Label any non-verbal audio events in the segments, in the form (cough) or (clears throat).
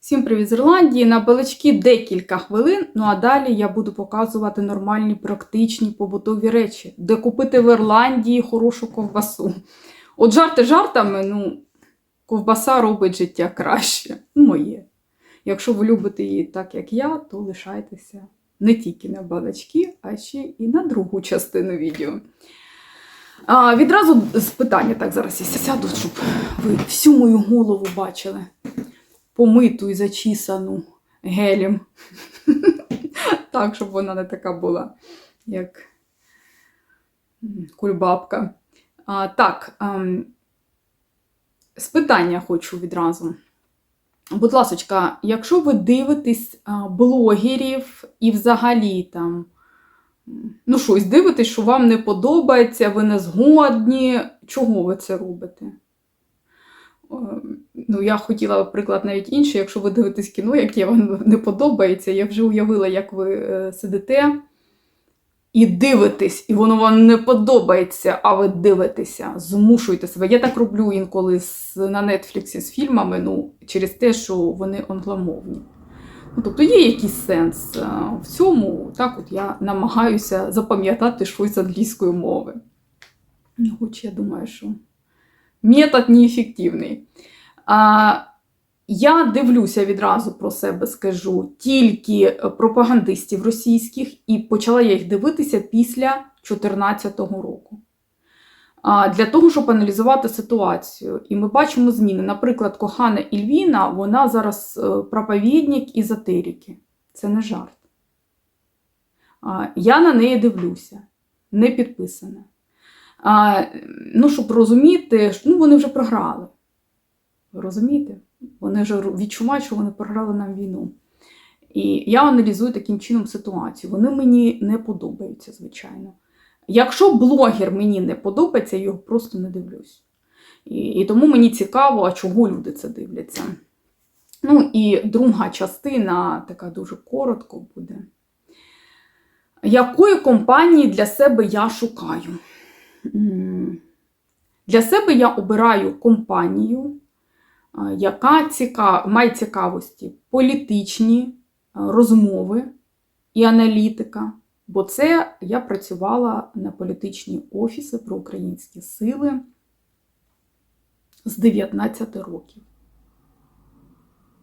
Всім привіт з Ірландії. На балачки декілька хвилин. Ну а далі я буду показувати нормальні, практичні побутові речі, де купити в Ірландії хорошу ковбасу. От жарти жартами, ну, ковбаса робить життя краще. Ну, Моє. Якщо ви любите її так, як я, то лишайтеся не тільки на балачки, а ще і на другу частину відео. А, відразу з питання, так зараз я сяду, щоб ви всю мою голову бачили помиту і зачісану гелем. (laughs) так, щоб вона не така була, як кульбабка. А, так, ем, з питання хочу відразу. Будь ласочка, якщо ви дивитесь блогерів і взагалі там, ну щось дивитесь, що вам не подобається, ви не згодні, чого ви це робите? Е, Ну, я хотіла, приклад, навіть інший, якщо ви дивитесь кіно, яке вам не подобається, я вже уявила, як ви е, сидите і дивитесь, і воно вам не подобається, а ви дивитеся, змушуєте себе. Я так роблю інколи з, на Нетфліксі з фільмами, ну, через те, що вони англомовні. Ну, тобто є якийсь сенс е, в цьому. Так от я намагаюся запам'ятати щось з англійської мови. Ну, хоч я думаю, що метод неефективний. А, я дивлюся відразу про себе, скажу, тільки пропагандистів російських, і почала я їх дивитися після 2014 року. Для того, щоб аналізувати ситуацію. І ми бачимо зміни. Наприклад, кохана Ільвіна, вона зараз е, проповідник ізотерики. Це не жарт. Я на неї дивлюся, не підписана. Ну, щоб розуміти, ну, вони вже програли. Розумієте? Вони вже відчувають, що вони програли нам війну. І я аналізую таким чином ситуацію. Вони мені не подобаються, звичайно. Якщо блогер мені не подобається, я його просто не дивлюсь. І, і тому мені цікаво, а чого люди це дивляться. Ну і друга частина, така дуже коротко буде. Якої компанії для себе я шукаю? Для себе я обираю компанію, яка ціка... має цікавості політичні розмови і аналітика. Бо це я працювала на політичні офіси про українські сили з 19 років.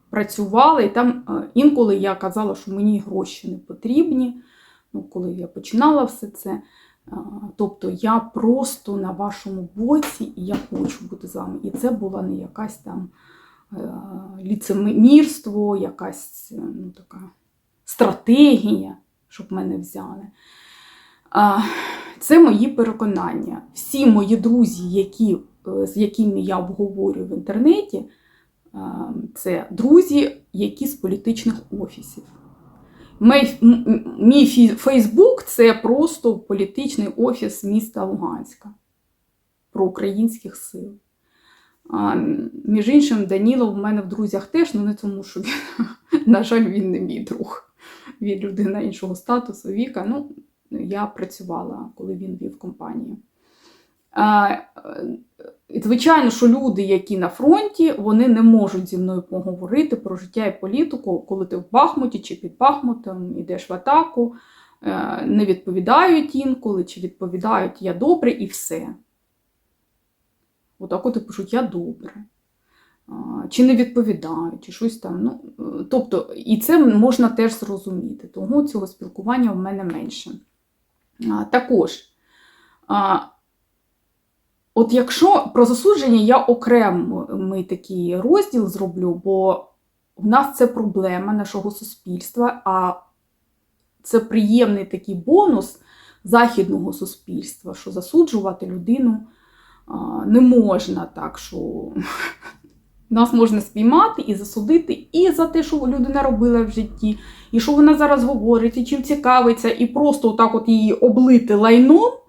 Працювала, і там е, інколи я казала, що мені гроші не потрібні. Ну, коли я починала все це. Тобто я просто на вашому боці і я хочу бути з вами. І це була не якась там е, ліцемірство, якась е, ну, така стратегія, щоб мене взяли. Це мої переконання. Всі мої друзі, які, е, з якими я обговорюю в інтернеті, це друзі, які з політичних офісів. Мій, Фейсбук це просто політичний офіс міста Луганська про українських сил. А, між іншим, Данілов в мене в друзях теж, ну не тому, що він, (laughs) на жаль, він не мій друг. Він людина іншого статусу, віка. Ну, я працювала, коли він вів компанію. Е, Звичайно, що люди, які на фронті, вони не можуть зі мною поговорити про життя і політику, коли ти в Бахмуті чи під Бахмутом йдеш в атаку, е, не відповідають інколи, чи відповідають я добре і все. Отак от і пишуть я добре. Чи не відповідають, чи щось там. Ну, е, тобто, і це можна теж зрозуміти, тому цього спілкування в мене менше. Також. От якщо про засудження я окремий такий розділ зроблю, бо в нас це проблема нашого суспільства, а це приємний такий бонус західного суспільства, що засуджувати людину не можна так, що (laughs) нас можна спіймати і засудити і за те, що людина робила в житті, і що вона зараз говорить, і чим цікавиться, і просто отак от її облити лайном.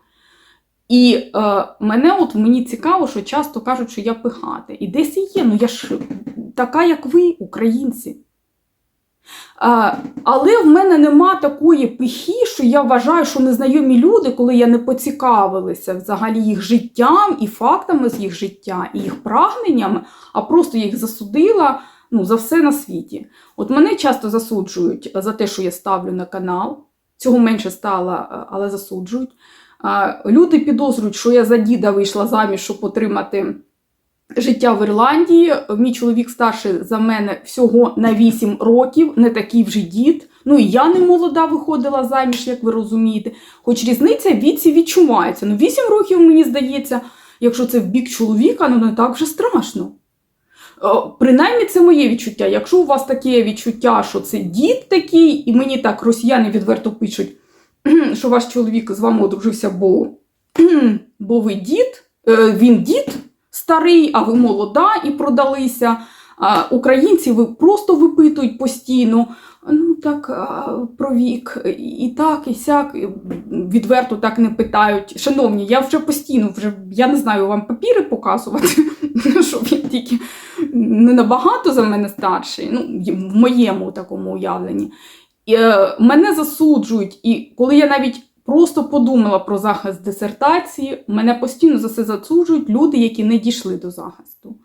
І е, мене от мені цікаво, що часто кажуть, що я пихати. І десь і є, ну я ж така, як ви, українці. Е, але в мене нема такої пихі, що я вважаю, що незнайомі люди, коли я не поцікавилася взагалі їх життям і фактами з їх життя, і їх прагненнями, а просто їх засудила, ну, за все на світі. От мене часто засуджують за те, що я ставлю на канал. Цього менше стало, е, але засуджують. Люди підозрюють, що я за діда вийшла заміж, щоб отримати життя в Ірландії. Мій чоловік старший за мене всього на 8 років, не такий вже дід. Ну і я не молода виходила заміж, як ви розумієте. Хоч різниця в віці відчувається. Ну, 8 років, мені здається, якщо це в бік чоловіка, ну не так вже страшно. Принаймні, це моє відчуття. Якщо у вас таке відчуття, що це дід такий, і мені так росіяни відверто пишуть, (clears throat) що ваш чоловік з вами одружився, бо, (clears throat) бо ви дід, е, він дід старий, а ви молода і продалися. Українці ви просто випитують постійно. Ну так, про вік, і так, і сяк, відверто так не питають. Шановні, я вже постійно, вже я не знаю вам папіри показувати, (laughs) що він тільки не набагато за мене старший, ну, в моєму такому уявленні. Е, мене засуджують, і коли я навіть просто подумала про захист дисертації, мене постійно за це засуджують люди, які не дійшли до захисту.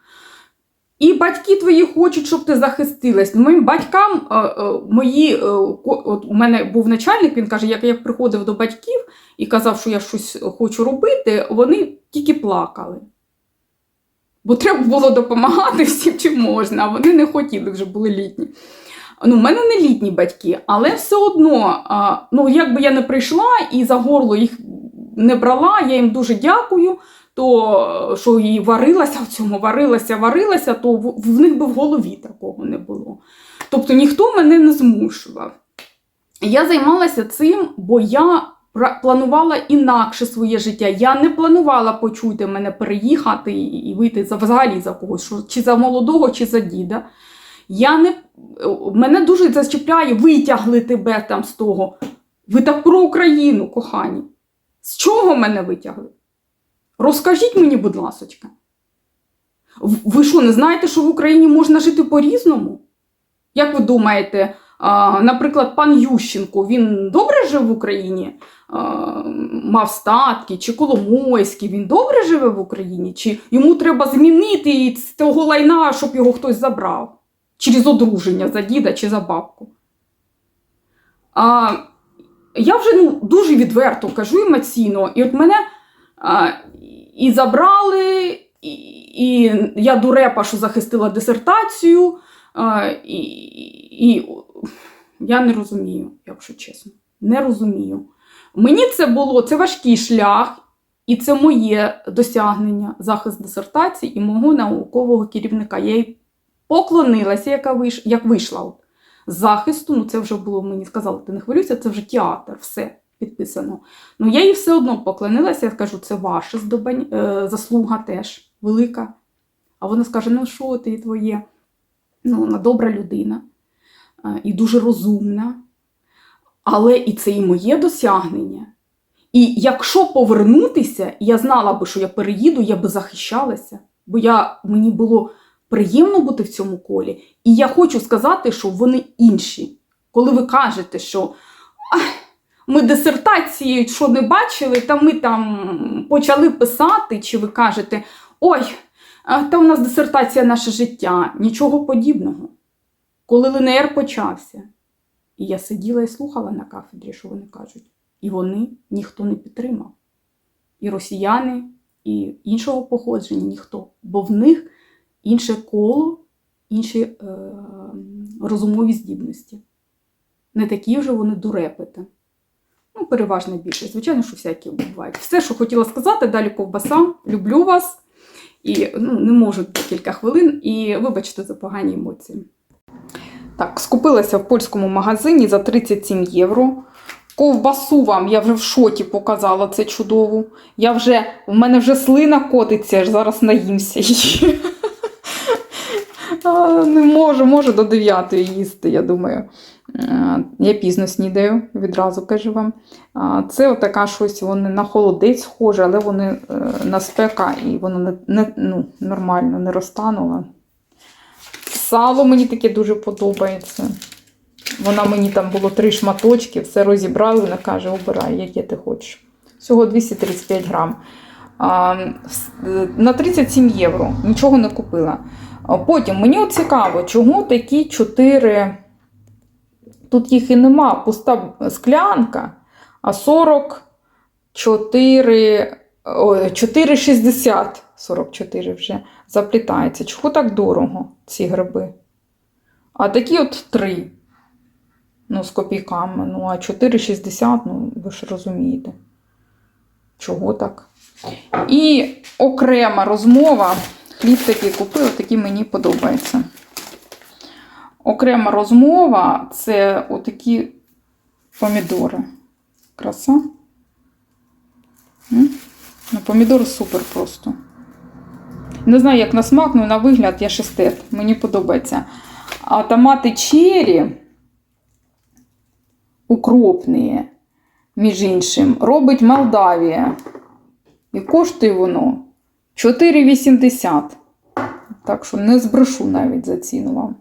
І батьки твої хочуть, щоб ти захистилась. Моїм батькам е, е, мої, от у мене був начальник, він каже, як я приходив до батьків і казав, що я щось хочу робити, вони тільки плакали. Бо треба було допомагати всім, чим можна, а вони не хотіли, вже були літні. Ну, в мене не літні батьки, але все одно, ну, якби я не прийшла і за горло їх не брала, я їм дуже дякую. То що їй варилася в цьому, варилася, варилася, то в, них би в голові такого не було. Тобто ніхто мене не змушував. Я займалася цим, бо я планувала інакше своє життя. Я не планувала почуйте мене переїхати і вийти за взагалі за когось, що, чи за молодого, чи за діда. Я не, мене дуже зачіпляє, витягли тебе там з того. Ви так про Україну, кохані. З чого мене витягли? Розкажіть мені, будь ласочка. Ви що, не знаєте, що в Україні можна жити по-різному? Як ви думаєте, наприклад, пан Ющенко, він добре жив в Україні? Мав статки, чи Коломойський, він добре живе в Україні? Чи йому треба змінити з того лайна, щоб його хтось забрав? Через одруження за діда чи за бабку? А, я вже ну, дуже відверто кажу емоційно, і от мене а, і забрали, і, і я дурепа, що захистила дисертацію, а, і, і я не розумію, якщо чесно. Не розумію. Мені це було це важкий шлях, і це моє досягнення, захист дисертації і мого наукового керівника. Я їй поклонилася, яка виш... як вийшла з захисту. Ну, це вже було, мені сказали, ти не хвилюйся, це вже театр, все підписано. Ну, я їй все одно поклонилася, я кажу, це ваша здобань, е, заслуга теж велика. А вона скаже: ну що ти твоє? Ну, вона добра людина е, і дуже розумна. Але і це і моє досягнення. І якщо повернутися, я знала би, що я переїду, я би захищалася, бо я, мені було приємно бути в цьому колі. І я хочу сказати, що вони інші. Коли ви кажете, що ми дисертації, що не бачили, та ми там почали писати, чи ви кажете, ой, та у нас дисертація наше життя, нічого подібного. Коли ЛНР почався, і я сиділа і слухала на кафедрі, що вони кажуть. І вони ніхто не підтримав. І росіяни, і іншого походження ніхто. Бо в них інше коло, інші е, розумові здібності. Не такі вже вони дурепити. Ну, переважна більшість. Звичайно, що всякі бувають. Все, що хотіла сказати, далі ковбаса. Люблю вас. І ну, не можу декілька хвилин. І вибачте за погані емоції. Так, скупилася в польському магазині за 37 євро. Ковбасу вам я вже в шоті показала це чудову. Я вже, в мене вже слина котиться, аж зараз наїмся її. А, Не можу, можу до 9 їсти, я думаю. Е, Я пізно снідаю, відразу кажу вам. Це отака щось, вони на холодець схоже, але вони е, на спека і воно не, не, ну, нормально не розтануло. Сало мені таке дуже подобається. Вона мені там було три шматочки, все розібрали, вона каже, обирай, яке ти хочеш. Всього 235 грам. Е, на 37 євро. Нічого не купила. Потім мені цікаво, чому такі 4. Тут їх і нема, пуста склянка, а 44, 4,60, 44 вже заплітається. Чого так дорого ці гриби? А такі от 3. Ну, з копійками. Ну, а 4,60, ну, ви ж розумієте. Чого так? І окрема розмова. Хліб такий купила, такий мені подобається. Окрема розмова це отакі помідори. Краса. Ну, помідори супер просто. Не знаю, як на смак, але на вигляд я шестет. Мені подобається. А томати чері укропні, між іншим, робить Молдавія. І коштує воно 4,80. Так що не збрешу навіть за ціну вам.